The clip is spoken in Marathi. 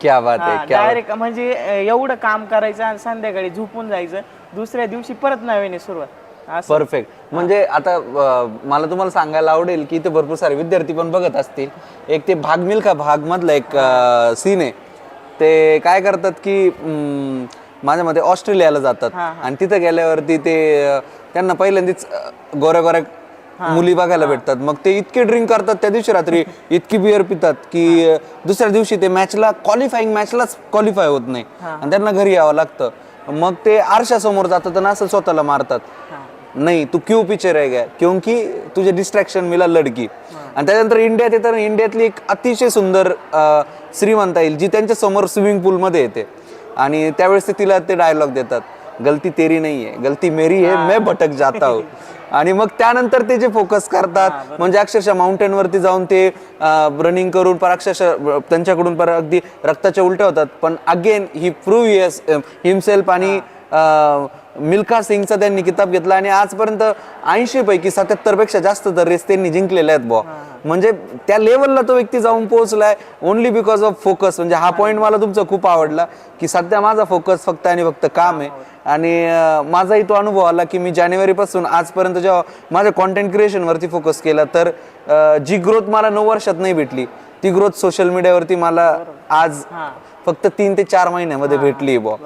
क्या बात आहे क्या बात. डायरेक्ट म्हणजे एवढं काम करायचं आणि संध्याकाळी झोपून जायचं. दुसऱ्या दिवशी परत नव्याने सुरुवात. असं. परफेक्ट म्हणजे आता अं, मला तुम्हाला सांगायला आवडेल की इथे भरपूर सारे विद्यार्थी पण बघत असतील. एक ते भाग मिल्खा भाग मधला एक सीन आहे. ते काय करतात की माझ्या मते ऑस्ट्रेलियाला जातात. आणि तिथे गेल्यावरती ते अं, त्यांना पहिल्यांदाच अं, गोऱ्या गोऱ्या मुली बघायला भेटतात. मग ते इतके ड्रिंक करतात त्या दिवशी रात्री इतकी बिअर पितात की दुसऱ्या दिवशी ते मॅचला क्वालिफाईंग मॅचलाच क्वालिफाय होत नाही. आणि त्यांना घरी यावं लागतं. मग ते आरशासमोर जातात आणि असं स्वतःला मारतात. नाही तू क्यों पीछे रह गया क्योंकि तुझे डिस्ट्रॅक्शन मिला लडकी. आणि त्यानंतर इंडियात येतं ना, इंडियातली एक अतिशय सुंदर म्हणता येईल जी त्यांच्यासमोर स्विमिंग पूलमध्ये येते. आणि त्यावेळेस ते तिला ते डायलॉग देतात. गलती तेरी नाही आहे गलती मेरी है. मैं भटक जाता हूँ. आणि मग त्यानंतर ते जे फोकस करतात म्हणजे अक्षरशः माउंटेन वरती जाऊन ते रनिंग करून पर अक्षरशः त्यांच्याकडून पर अगदी रक्ताच्या उलट्या होतात. पण अगेन ही प्रूव्ह हिमसेल्फ आणि मिल्खा सिंगचा त्यांनी किताब घेतला आणि आजपर्यंत ऐंशी पैकी सत्याहत्तरपेक्षा जास्त तर रेस त्यांनी जिंकलेले आहेत बुवा. म्हणजे त्या लेवलला तो व्यक्ती जाऊन पोहोचलाय ओनली बिकॉज ऑफ फोकस म्हणजे हा पॉईंट मला तुमचा खूप आवडला की सध्या माझा फोकस फक्त आणि फक्त काम आहे. आणि माझाही तो अनुभव आला की मी जानेवारीपासून आजपर्यंत जेव्हा माझ्या कॉन्टेंट क्रिएशनवरती फोकस केला तर जी ग्रोथ मला नऊ वर्षात नाही भेटली ती ग्रोथ सोशल मीडियावरती मला आज फक्त तीन ते चार महिन्यामध्ये भेटली बुवा.